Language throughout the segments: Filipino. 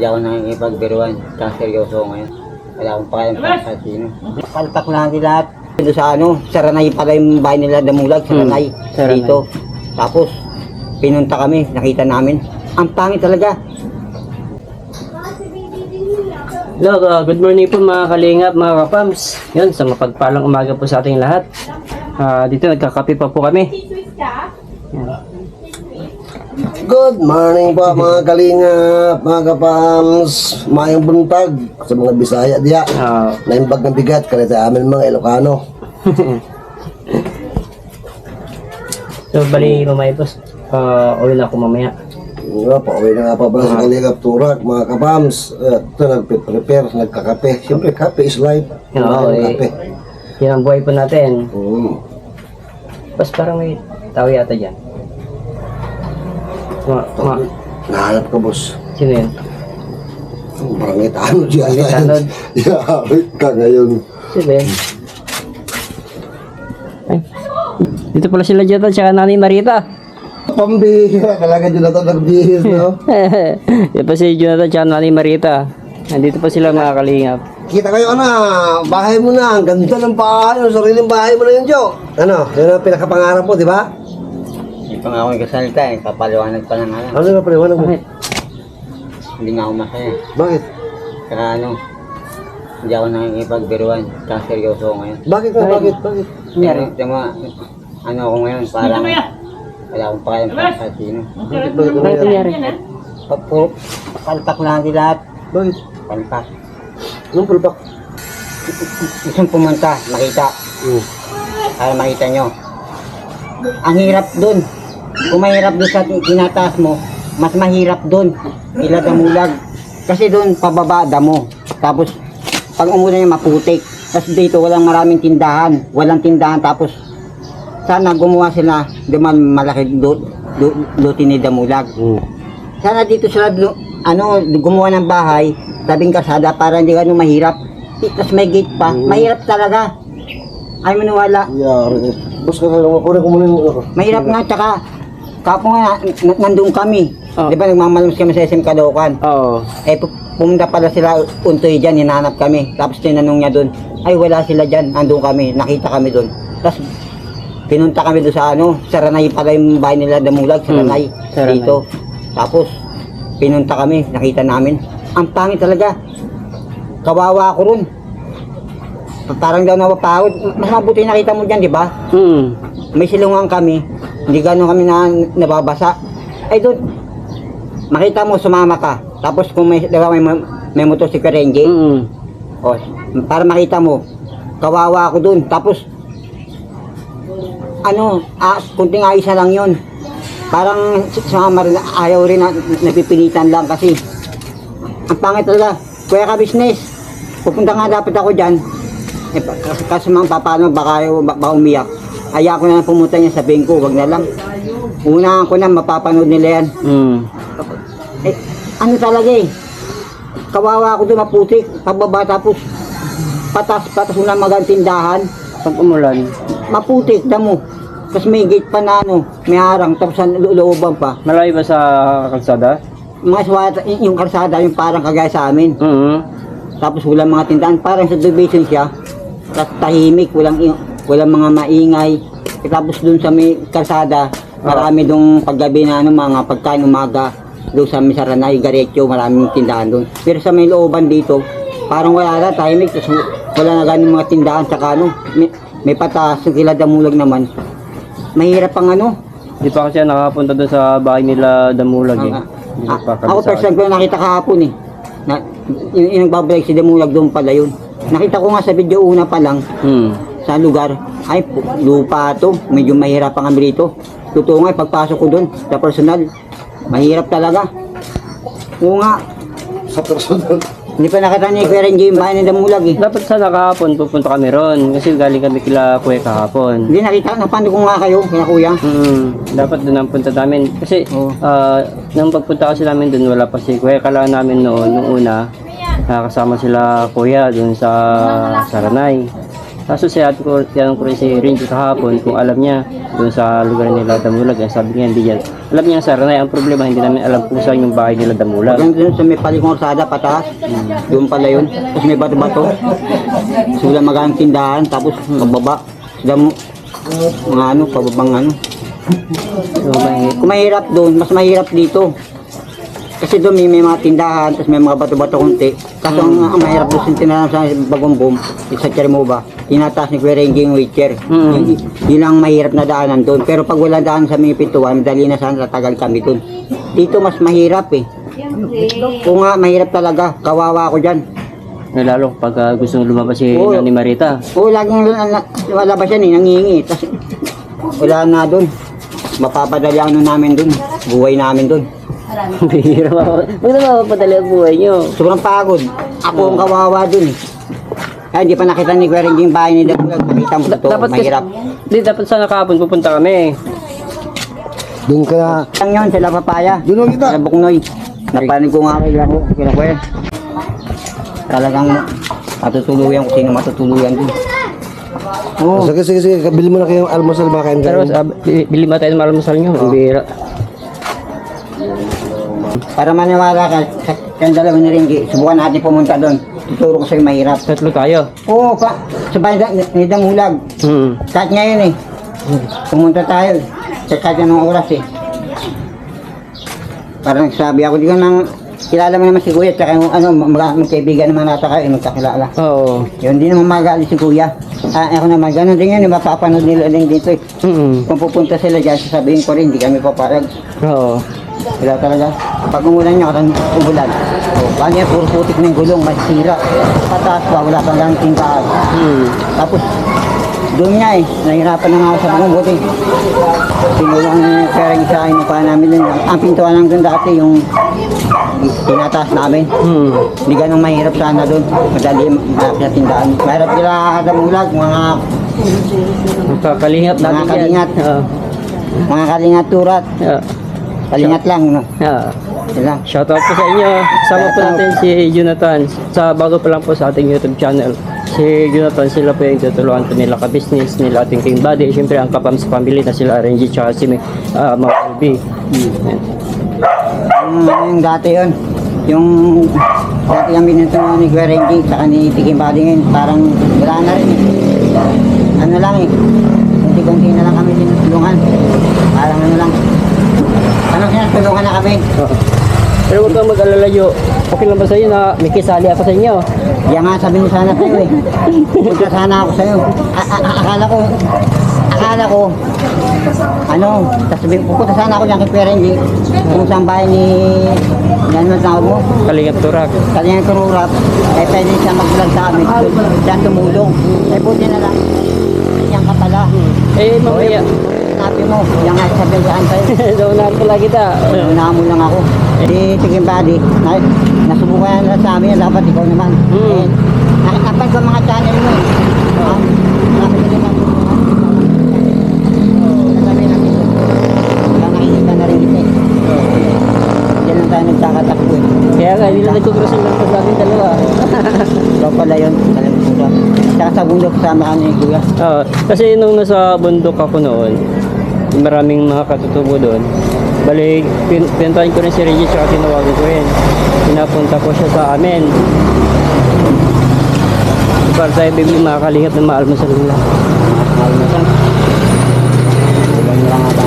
Hindi ako nakikipagbiruan. Tsaka seryoso ngayon. Wala akong pakialam sa kahit sino. Palpak na natin lahat. Doon sa ano, Saranay pala yung bahay nila Damulag, Saranay. Saranay. Dito. Tapos, pinunta kami, nakita namin. Ang pangit talaga. Hello, uh, good morning po mga kalingap, mga kapams. Yun, sa mapagpalang umaga po sa ating lahat. Ah, dito nagkakape pa po kami. Good morning po mga kalingap, mga kapams, mayong buntag sa mga Bisaya diya. Ah, Naimbag ng bigat, kanita amin mga Ilocano. so, bali mamaya po. Uh, uwi na ako mamaya. Nga, pauwi na nga pa pala sa kalingap turak, mga kapams. Uh, ito, nagpe-prepare, nagkakape. Siyempre, kape is life. Oo, eh. kape. Yan ang buhay po natin. Mm. Tapos parang may tao yata dyan. Ma, ma, Nahanap ka, boss. sino yun? Tanod diya. Barangay Tanod. Yarit ka ngayon. Sino yun? Ay. Dito pala sila dyan at saka nanay Marita. Pambihira, talaga ito nagbihis, no? Yan pa si Jonathan at saka Marita. Nandito pa sila mga kalingap. Kita kayo na, bahay mo na, ang ganda ng bahay, ang sariling bahay mo na yun, Jo. Ano, yun ang pinakapangarap mo, di ba? Hindi pa nga ako nagkasalita eh. Kapaliwanag pa lang alam. Ano nga paliwanag mo? Bakit? Hindi nga ako masaya. Bakit? Saka ano, hindi ako nakikipagbiruan. Tsaka seryoso ako ngayon. Bakit nga, bakit, bakit? Nangyari? Tama, ano ako ngayon, parang wala akong pakialam sa kahit sino. Bakit, bakit, Bakit nangyari? Puro, palpak na natin lahat. Bakit? Palpak. Anong pulpak? Gusto pumunta, makita. Hmm. Para makita nyo. Ang hirap dun. Kung mahirap dun sa tinataas mo, mas mahirap dun. Ila damulag. Kasi dun, pababa damo. Tapos, pag umulan niya maputik. Tapos dito, walang maraming tindahan. Walang tindahan. Tapos, sana gumawa sila, di man malaki do, do, luti ni damulag. Hmm. Sana dito sila ano gumawa ng bahay, tabing kasada para hindi ganun mahirap. Tapos may gate pa. Mahirap talaga. Ay maniwala. Yari. Boss ka na lang, kunin ko muna yung ano ko. Mahirap nga tsaka kapo nga n- nandun kami. Oh. Di ba nagmamalam kami sa SM Caloocan. Oo. Eh pu- pumunta pala sila untoy dyan, hinanap kami. Tapos tinanong niya doon, ay wala sila dyan, andun kami, nakita kami doon. Tapos pinunta kami doon sa ano, Saranay pala yung bahay nila Damulag, Saranay, Hmm, Saranay. dito. Tapos pinunta kami, nakita namin. Ang pangit talaga. Kawawa ako ron. Pa- Parang daw napapagod. Mas mabuti nakita mo dyan, di ba? Hmm. may silungan kami, hindi gano'n kami na nababasa. Ay doon, makita mo, sumama ka. Tapos kung may, di ba, may, may motor si Karenji, Hmm. o, para makita mo, kawawa ako doon. Tapos, ano, ah, kunting ayos na lang yun. Parang sumama rin, ayaw rin na napipilitan lang kasi. Ang pangit talaga, kuya ka business. Pupunta nga dapat ako dyan. Eh, kasi, kasi mga paano, baka, baka umiyak. Aya ko na lang pumunta niya sa ko, wag na lang. Una ko na, mapapanood nila yan. Hmm. Eh, ano talaga eh. Kawawa ako doon, maputik. Pagbaba tapos, patas, patas mo na magantindahan. Pag umulan. Maputik, damo. Tapos may gate pa na ano, may harang, tapos looban pa. Malayo ba sa kalsada? Mga swat, y- yung karsada, yung parang kagaya sa amin. Hmm. Tapos walang mga tindahan, parang sa division siya. Tapos tahimik, walang, walang mga maingay. Tapos dun sa may kalsada, marami dong paggabi na ano, mga pagkain umaga. Doon sa may Saranay, maraming tindahan doon. Pero sa may looban dito, parang wala na, tahimik. Tapos wala na ganun mga tindahan. Tsaka ano, may, may patas, yung kila damulag naman. Mahirap ang ano. Di pa kasi nakapunta doon sa bahay nila Damulag eh. Ah, Hindi ah, pa kami ako sa- time ko na nakita kahapon eh. Na, yung, yung nagbabalik si Damulag doon pala yun. Nakita ko nga sa video una pa lang Hmm. Sa lugar. Ay, lupa to. Medyo mahirap ang kami rito. Totoo nga, pagpasok ko doon sa personal, mahirap talaga. Oo nga, Sa personal. hindi pa nakita ni Kuya Renji yung bahay ng Damulag eh. Dapat sana kahapon pupunta kami ron kasi galing kami kila kuya kahapon. Hindi nakita, napano ko nga kayo, kaya kuya. Hmm, dapat doon ang punta namin. Kasi, Oo. ah, nung pagpunta kasi namin doon, wala pa si Kuya. Kala namin noon, nung una, nakasama sila Kuya doon sa Saranay. Kaso siya ko, tinanong ko rin si Renji kahapon kung alam niya doon sa lugar nila Damulag. Eh, sabi niya hindi yan. Alam niya sir na ang problema hindi namin alam kung saan yung bahay nila Damulag. Hanggang dun sa may palikong orsada, pataas. Doon pala yun. Tapos may bato-bato. Sula magang tindahan, tapos pababa. Sila mga ano, pababang ano. So, may, Kung mahirap doon, mas mahirap dito. Kasi doon may, may mga tindahan, tapos may mga bato-bato kunti. Kaso ang, ang mahirap doon sa tindahan sa bagong boom, sa Chermova, tinataas ni Kuya Renji yung wheelchair. Mm. Yun, yun ang mahirap na daanan doon. Pero pag wala daan sa mga pintuan, dali na sana tatagal kami doon. Dito mas mahirap eh. Kung nga, mahirap talaga. Kawawa ako dyan. eh, lalo pag ah, gusto lumabas si Oo. Nani Marita. Oo, laging lalabas yan eh, nangingi. Tapos wala na doon. Mapapadali ano namin doon. Buhay namin doon. Bihira ako. Huwag na mapapadali ang buhay niyo. Sobrang pagod. Ako ang kawawa dun eh. Ay, hindi pa nakita ni Kuya yung bahay ni Dagulag. Nakita mo ito, dapat kasi, mahirap. di, dapat sana kahapon pupunta kami. Doon ka na. Lang yun, sila papaya. Doon mo kita. Sa Buknoy. Napanig ko nga kay Laro, kila Kuya. Talagang matutuluyan ko sino matutuluyan dun. Oo. Sige, sige, sige. Bili mo na kayong almusal baka kain Pero kayo. uh, bili ba tayo ng malamasal niyo? Ang bihira. Para maniwala ka, sa kayong dalawa ni Renji, subukan natin pumunta doon. Tuturo ko sa'yo mahirap. Tatlo tayo. Oo, pa, sa bahay da- ni Damulag. Hmm. Kahit ngayon eh. Pumunta tayo. Sa kahit anong oras eh. Parang nagsabi ako, di ko nang kilala mo naman si Kuya, tsaka yung ano, magkaibigan naman nata kayo, magkakilala. Oo. Yun, di naman magalit si Kuya. Ah, ako naman, ganun din yun, mapapanood nila din dito eh. Mm Kung pupunta sila dyan, sasabihin ko rin, hindi kami papayag. Oo. Wala talaga. Pag umulan nyo, umulan. O, paano yan, puro putik ng gulong, masira. Pataas pa, wala pang lang tindahan. Hmm. Tapos, doon nga eh, nahirapan na nga ako sa bangong buti. Tinulong na yung pera yung sa akin, pa namin din. Ang pintuan lang doon dati, yung tinataas namin. Hmm. Hindi ganun mahirap sana doon. Madali malapit sa tindahan. Mahirap sila kadamulag, mga, Magkakalingap natin Mga yan. kalingap. Oo. mga kalingat turat. Yeah. Kalingat lang, no? Yeah. Yun lang. Shoutout po sa inyo. Sama po natin si Jonathan. Sa bago pa lang po sa ating YouTube channel. Si Jonathan, sila po yung tutulungan po nila ka-business, nila ating King Buddy. Siyempre, ang Kapams family na sila Renji tsaka si uh, Mga LB. Ayan. Yung, dati yun. Yung dati yung binunto ni Kuya Renji saka ni Tiki Badingin, parang wala na rin eh. Ano lang eh. Kunti-kunti na lang kami tinutulungan. Ano sinatulungan na kami? Oo. Pero huwag kang mag-alala, Yo. Okay lang ba sa'yo na may kisali ako sa inyo? Yan nga sabi mo sana tayo eh. Punta sana ako sa'yo. A- akala ko, akala ko, ano, sabi, pupunta sana ako dyan kay Kuya Renji. Kung saan bahay ni, yan mo tawag mo? Kalingap Turak. Kanya kururap, eh pwede siya mag-vlog sa amin. Siya tumulong. Eh buti na lang. Yan ka pala. Eh, mamaya. Sabi mo, yan nga sabi saan tayo. Daunahan lang kita. Unahan mo lang ako. Di tingin body, na, nasubukan na sa amin, dapat ikaw naman. Hmm. Eh, nakitapan ko mga channel mo eh. Ha? Marami ka naman. Nasabi namin. Wala nakikita na rin kita eh. Eh. Kaya nga, hindi na nagkukrosing lang po sa ating dalawa. Ikaw pala yun. Tsaka sa bundok kasama ka ni Kuya. Oo. kasi nung nasa bundok ako noon, maraming mga katutubo doon. Balik, pin ko rin si Reggie tsaka tinawagan ko rin. Pinapunta ko siya sa amin. Para tayo bibili makakalingap ng maalmusal nila. Ata.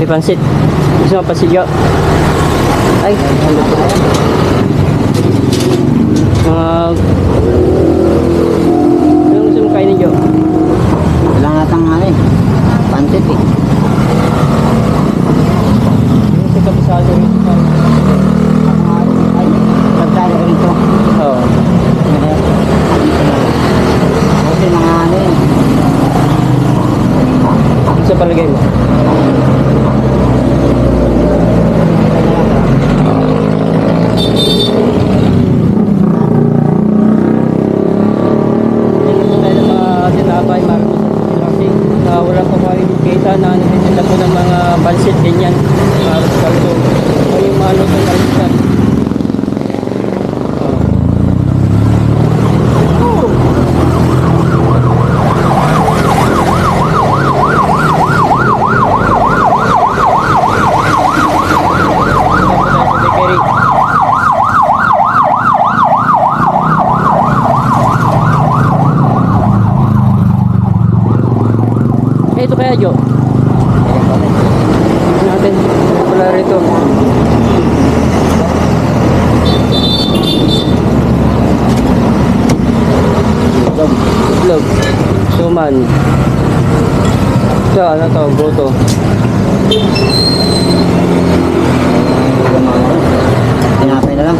May pansit. Gusto mo pansit yo? Ay? Mga... Anong gusto mo kainin yo? Wala nga tang ano eh. Pansit eh. Yung sa kabisado rin. Ay, pagkali ko rito. Oo. Kasi mga ano eh. Ano sa palagay mo? Hindi po tayo ng mga tinapay, marami sa kasi na wala po kayo kita na nagtitinda po ng mga bansit ganyan. Maros kalso. O yung mga lutong almusal. Eh, ito kaya, Jo? Tingnan natin. Wala rito. Itlog. Suman. Ito, ano to? Goto. Tinapay na lang.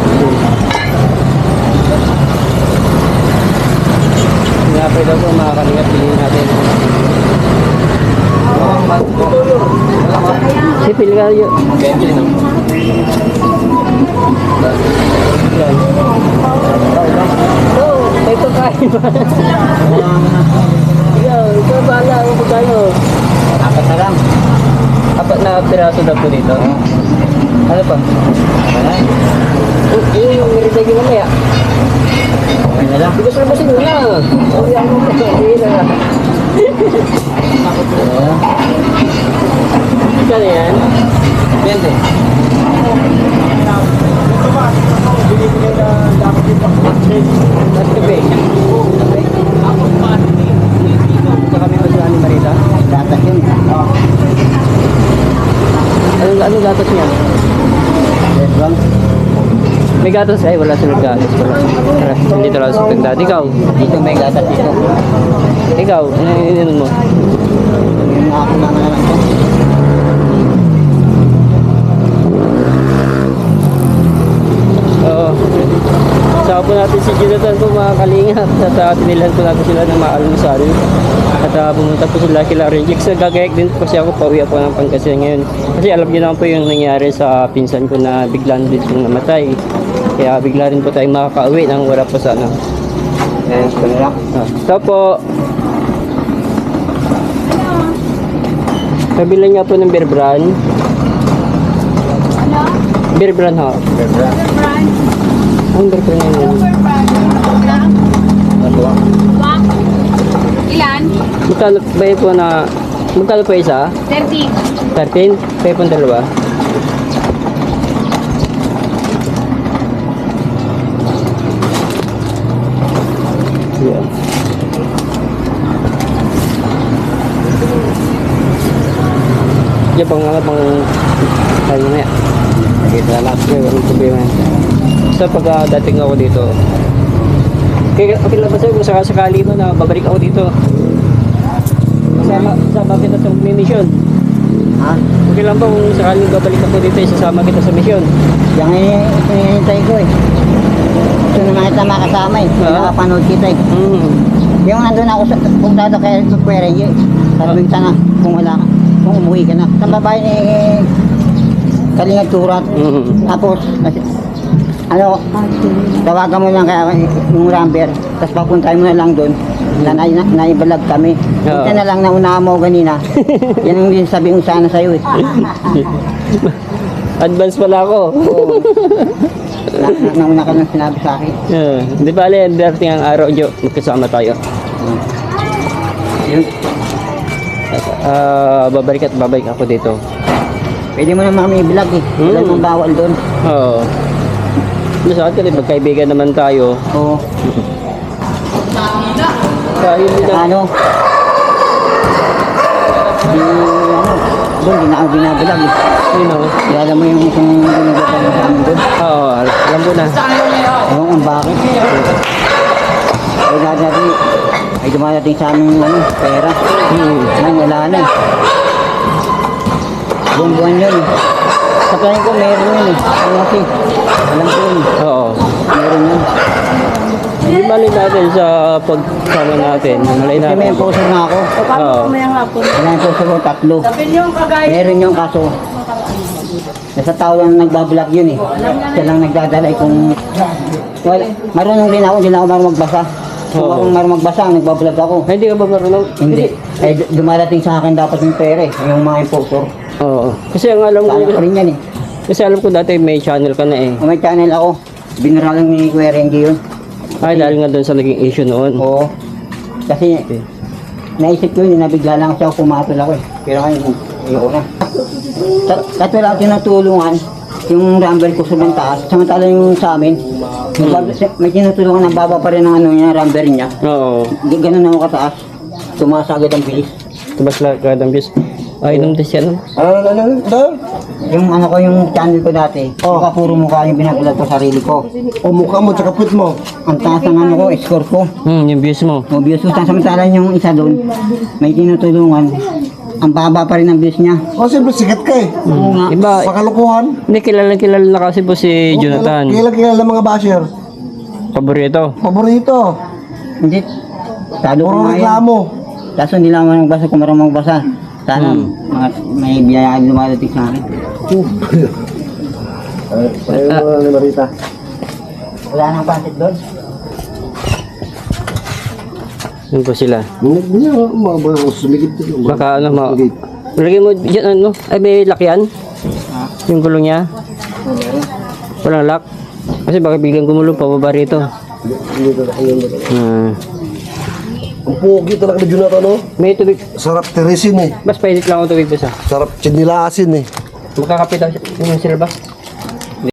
Tinapay daw po mga kalingap. Tingin natin. Sipil ka yun. Yan. Oh, may pagkain ba? Ikaw, ikaw bahala kung pagkano. Apat na lang. Apat na piraso daw po dito. Ano pa? Wala. Oh, yun yung merienda yung mamaya. Okay na lang. Bigas labasin mo na. Sabi ako ko. Hindi na. Kano yan? Bente. At kape. Sa kami ba sila ni Marita? Datas yun. Anong, anong gatas niya? Restaurant. May gatas? Ay, wala silang gatas. Wala. Tara, hindi talaga sa pagdad. Ikaw? Dito may gatas dito. Ikaw? Ano yung ininom mo? Yung ako na lang ito. Oo. Saka po natin si Jonathan po mga kalingap at uh, tinilhan po natin sila ng maalmusal. At uh, pumunta po sila kila Renjix. So, gagayag din po kasi ako pauwi ako ng Pangasinan ngayon. Kasi alam niyo naman po yung nangyari sa pinsan ko na biglang din pong namatay. Kaya bigla rin po tayo makakauwi nang wala po sana. Eh, ito na lang. Ah, ito po. Kabila niya po ng beer brand. Ano? Beer brand ha. Restaurant. Brand. Ang beer brand yun. Brand. Matuwa. Wak. Ilan? Magkano ba po na... Magkano po isa? 13. 13? Kaya po dalawa? Yeah. Diyan pang ano pang ano na yan. Nakita na lang. Okay, walang problema yan. Sa pag ah, dating ako dito, kaya okay lang ba sa'yo kung sakasakali mo na babalik ako dito? Kasama, kasama kita sa mission. Ha? Okay lang ba kung sakaling babalik ako dito, isasama kita sa mission? Yan eh, hinintay ko eh. Ito naman kita makasama eh. Ah. Nakapanood kita eh. Mm. Yung nandun ako sa puntado kay Kuya Renji, sabi ko sana kung wala ka, kung umuwi ka na. Sa babae ni Kalingag Turat. Mm. Tapos, kasi- ano, tawagan mo lang kaya yung number, tapos papuntahin mo na lang doon. Na, na, na, naibalag kami. Oo. Ito na lang nauna mo ganina. Yan ang din sabi ko sana sa'yo eh. Advance pala ako. Na, na, nauna ka nang sinabi sa akin. Yeah. Di ba, Ale, darating ang araw, Jo, magkasama tayo. Yun. Ah, babalik at babalik ako dito. Pwede mo naman kami i-vlog eh. Wala Hmm. namang bawal doon. Oo. Oh. Sa atin, magkaibigan naman tayo. Oo. Din ang... Ano? Di, ano, doon, di na ako binabilag eh. You know? Kilala mo yung isang ginagawa mo sa amin doon. Oo, al- alam ko na. Ewan kung bakit. Ay, dadating, ay dumadating sa amin ano, pera. Hmm. Ngayon, wala na. Buong buwan yun. Sa tingin ko, meron yun eh. Ano kasi, alam ko yun. Oo. Meron yun. Hindi mali natin sa pagsama natin. Malay Kasi may natin. poster na ako. Oo. Wala yung poster ko, tatlo. Meron yung kaso. Nasa tao lang nagbablog yun eh. Siya lang nagdadala eh kung... Well, marunong din ako, hindi na ako marunong magbasa. Kung Oo. ako marunong magbasa, nagbablog ako. Ay, hindi ka ba marunong? Hindi. Eh, d- dumarating sa akin dapat yung pera eh. Yung mga impostor. Oo. Kasi ang alam ko, Kaya ko rin yan eh. kasi alam ko dati may channel ka na eh. Kung may channel ako, binara lang ni Kuya Renji yun. Ay, dahil nga doon sa naging issue noon. Oo. Kasi Okay. naisip ko yun, eh, nabigla lang siya pumatol ako eh. Pero ngayon, ayoko na. Kat- Katulad tinutulungan, yung rumble ko sa taas, samantala yung sa amin, yung bab- may tinutulungan na baba pa rin ang ano niya, rumble niya. Oo. Di ganun ako kataas. Tumaas agad ang bilis. Tubas lang ka ng views. Ay, nung dis yan. Ano, ano, ano, ano? Yung ano ko, yung channel ko dati, Oh. oh. puro mukha yung binabulat ko sarili ko. O mukha mo, tsaka puwit mo. Ang taas ng ano ko, score ko. Hmm, yung views mo. O views ko, samantalan yung isa doon, may tinutulungan. Ang baba pa rin ang views niya. O siyempre, sikat ka eh. Oo nga. Iba, Sa kalukuhan. hindi kilala kilala na kasi po si Jonathan. Kailan kilala mga basher. Paborito. Paborito. Hindi. Sado Puro kumain. reklamo. Kaso hindi lang ako magbasa kung marunong magbasa. Sana mga, may biyayaan lumadating sa akin. Ay, Sa'yo mo ni Marita. Wala nang pansit doon. Yun po sila. Hindi, hindi, mga mga sumigit dito. Baka ano, ma... Lagay mo dyan, ano? Ay, may lakyan? Yung gulong niya? Walang lock? Kasi baka biglang gumulong pababa rito. Dito na kayo. Hmm. Ang pogi talaga ni Jonathan, no? May tubig. Sarap tirisin eh. Bas, painit lang ako tubig basta. Sarap chinilasin eh. Magkakape daw siya. Yung silbas.